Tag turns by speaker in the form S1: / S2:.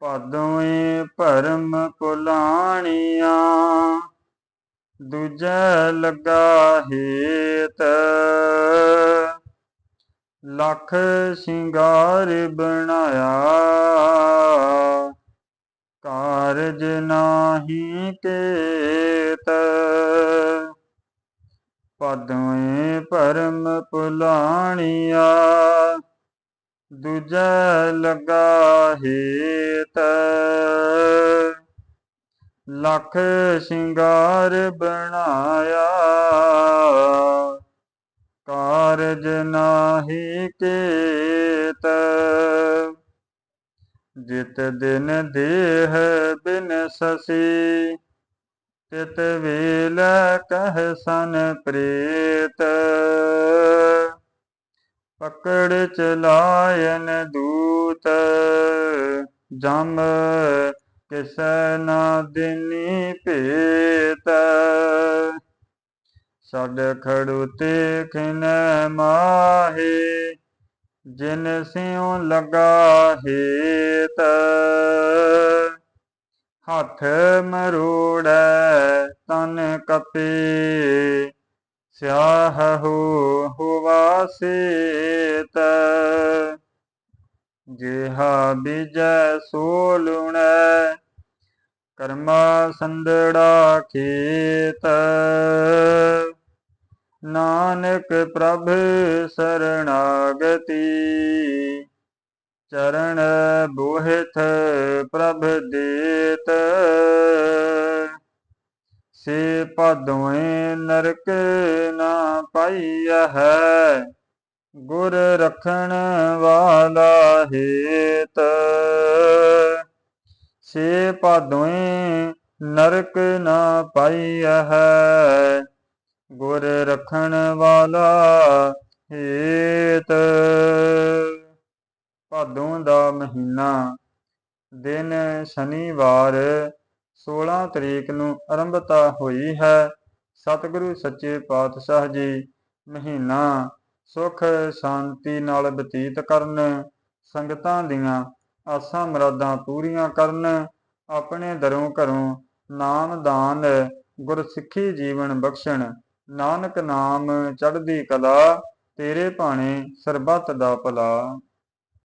S1: ਪਦੋਏ ਭਰਮ ਪੁਲਾਣੀਆਂ, ਦੂਜੈ ਲੱਗਾ ਹੇਤ। ਲੱਖ ਸ਼ਿੰਗਾਰ ਬਣਾਇਆ, ਕਾਰਜ ਨਾਹੀ ਕੇਤ। ਪਦੋਏ ਪਰਮ ਪੁਲਾਣੀਆ ਦੂਜਾ ਲੱਗਾ ਹੇਤ। ਲੱਖ ਸ਼ਿੰਗਾਰ ਬਣਾਇਆ। ਕਾਰਜ ਨਾਹੀ ਕੇਤ। ਜਿਤ ਦਿਨ ਦੇਹ ਬਿਨ ਸਸੀ। ਤਿਤ ਵੇਲ ਕਹਿ ਸਨ ਪ੍ਰੇਤ। ਪਕੜ ਚਲਾਇਨ ਦੂਤ, ਜਮ ਕਿਸੈ ਨਾ ਦਿਨੀ ਭੇਤ। ਛੱਡ ਖੜੂਤੇ ਖਿਨ ਮਾਹੇ, ਜਿਨ ਸਿਉ ਲਗਾ ਹੇਤ। ਹੱਥ ਮਰੋੜੈ ਤਨ ਕਪੇ ਸਿਆਹ ਹੋ ਹੁਵਾ ਸੇਤ ਜਿਹਾ ਬੀਜੈ ਸੋ ਲੁਣੈ ਕਰਮਾ ਸੰਦੜਾ ਖੇਤ। ਨਾਨਕ ਪ੍ਰਭ ਸਰਣਾਗਤੀ ਚਰਨ ਬੋਹਿਤ ਪ੍ਰਭ ਦੇਤ। ਸੇ ਪਦੋਏ ਨਰਕ ਨਾ ਪਾਈਆ ਹੈ। ਗੁਰ ਰਖਣ ਵਾਲਾ ਹੇਤ। ਸੇ ਪਦੋਏ ਨਰਕ ਨਾ ਪਾਈਆ ਹੈ। ਗੁਰ ਰਖਣ ਵਾਲਾ ਹੇਤ। ਭਾਦੋਂ ਦਾ ਮਹੀਨਾ, ਦਿਨ ਸ਼ਨੀਵਾਰ 16 ਤਰੀਕ ਨੂੰ ਆਰੰਭਤਾ ਹੋਈ ਹੈ। ਸਤਿਗੁਰੂ ਸੱਚੇ ਪਾਤਸ਼ਾਹ ਜੀ, ਮਹੀਨਾ ਸੁਖ ਸ਼ਾਂਤੀ ਨਾਲ ਬਤੀਤ ਕਰਨ, ਸੰਗਤਾਂ ਦੀਆਂ ਆਸਾਂ ਮੁਰਾਦਾਂ ਪੂਰੀਆਂ ਕਰਨ, ਆਪਣੇ ਦਰੋਂ ਘਰੋਂ ਨਾਮ ਦਾਨ, ਗੁਰਸਿੱਖੀ ਜੀਵਨ ਬਖਸ਼ਣ, ਨਾਨਕ ਨਾਮ ਚੜ੍ਹਦੀ ਕਲਾ, ਤੇਰੇ ਭਾਣੇ ਸਰਬੱਤ ਦਾ ਭਲਾ।